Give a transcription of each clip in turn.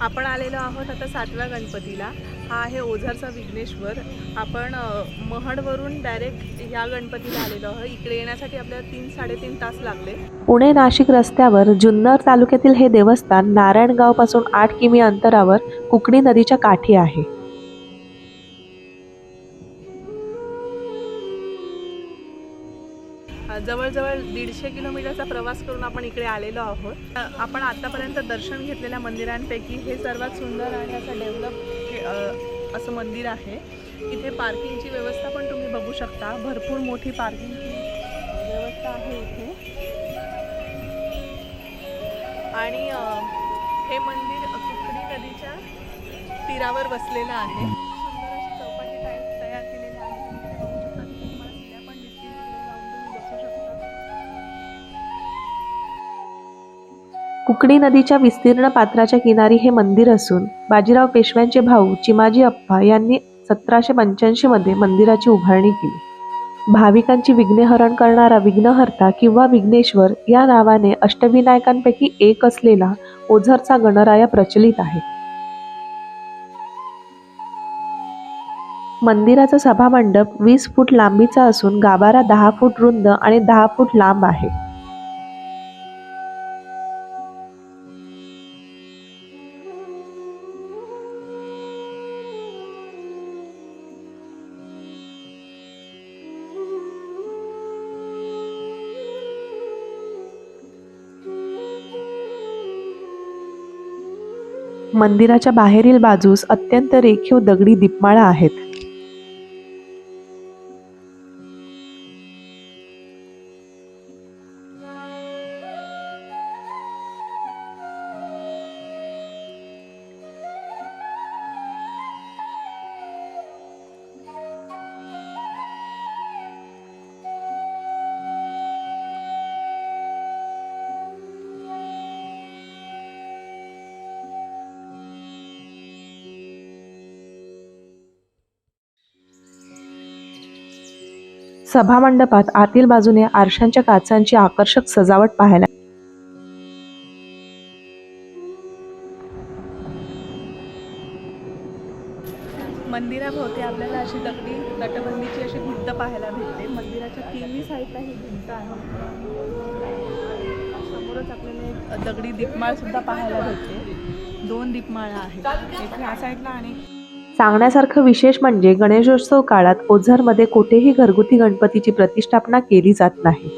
आपण आलेलो आहोत आता सातव्या गणपतीला. हा आहे ओझरचा विघ्नेश्वर. आपण महडवरून डायरेक्ट ह्या गणपतीला आलेलो आहोत. इकडे येण्यासाठी आपल्याला तीन साडेतीन तास लागले. पुणे नाशिक रस्त्यावर जुन्नर तालुक्यातील हे देवस्थान नारायणगावपासून आठ किमी अंतरावर कुकडी नदीच्या काठी आहे. जवळजवळ दीडशे किलोमीटरचा प्रवास करून आपण इकडे आलेलो आहोत. आपण आतापर्यंत दर्शन घेतलेल्या मंदिरांपैकी हे सर्वात सुंदर आणि असं डेव्हलप असं मंदिर आहे. इथे पार्किंगची व्यवस्था पण तुम्ही बघू शकता. भरपूर मोठी पार्किंगची व्यवस्था आहे इथे. आणि हे मंदिर कुकडी नदीच्या तीरावर बसलेलं आहे. कुकडी नदीच्या विस्तीर्ण पात्राच्या किनारी हे मंदिर असून बाजीराव पेशव्यांचे भाऊ चिमाजी अप्पा यांनी सतराशे पंच्याऐंशीमध्ये मंदिराची उभारणी केली. भाविकांची विघ्नहरण करणारा विघ्नहर्ता किंवा विघ्नेश्वर या नावाने अष्टविनायकांपैकी एक असलेला ओझरचा गणराया प्रचलित आहे. मंदिराचा सभामंडप वीस फूट लांबीचा असून गाभारा दहा फूट रुंद आणि दहा फूट लांब आहे. मंदिराच्या बाहेरील बाजूस अत्यंत रेखीव दगडी दीपमाळा आहेत. सभामंडपात आतील बाजूने आरशांच्या काचांची आकर्षक सजावट पाहायला मंदिराभोवती आपल्याला अशी दगडी तटबंदीची अशी भिंत पाहायला भेटते. मंदिराच्या तिन्ही साईडला ही भिंत आहे. समोरच आपल्याला एक दगडी दीपमाळ सुद्धा पाहायला भेटते. दोन दीपमाळा आहेत. एक ह्या साईडला आणि सांगण्यासारखं विशेष म्हणजे गणेशोत्सव काळात ओझरमध्ये कुठेही घरगुती गणपतीची प्रतिष्ठापना केली जात नाही.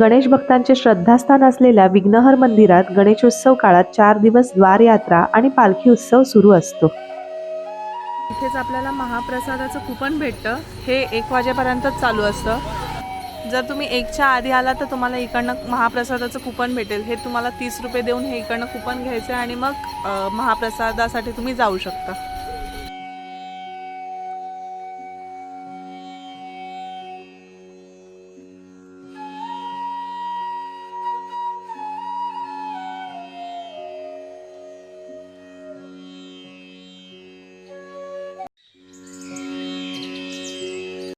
गणेश भक्तांचे श्रद्धास्थान असलेल्या विघ्नहर मंदिरात गणेशोत्सव काळात चार दिवस द्वारयात्रा आणि पालखी उत्सव सुरू असतो. इथेच आपल्याला महाप्रसादाचं कुपन भेटतं. हे एक वाजेपर्यंतच चालू असतं. जर तुम्ही एकच्या आधी आला तर तुम्हाला इकडनं महाप्रसादाचं कुपन भेटेल. हे तुम्हाला तीस रुपये देऊन हे इकडनं कुपन घ्यायचं आहे आणि मग महाप्रसादासाठी तुम्ही जाऊ शकता.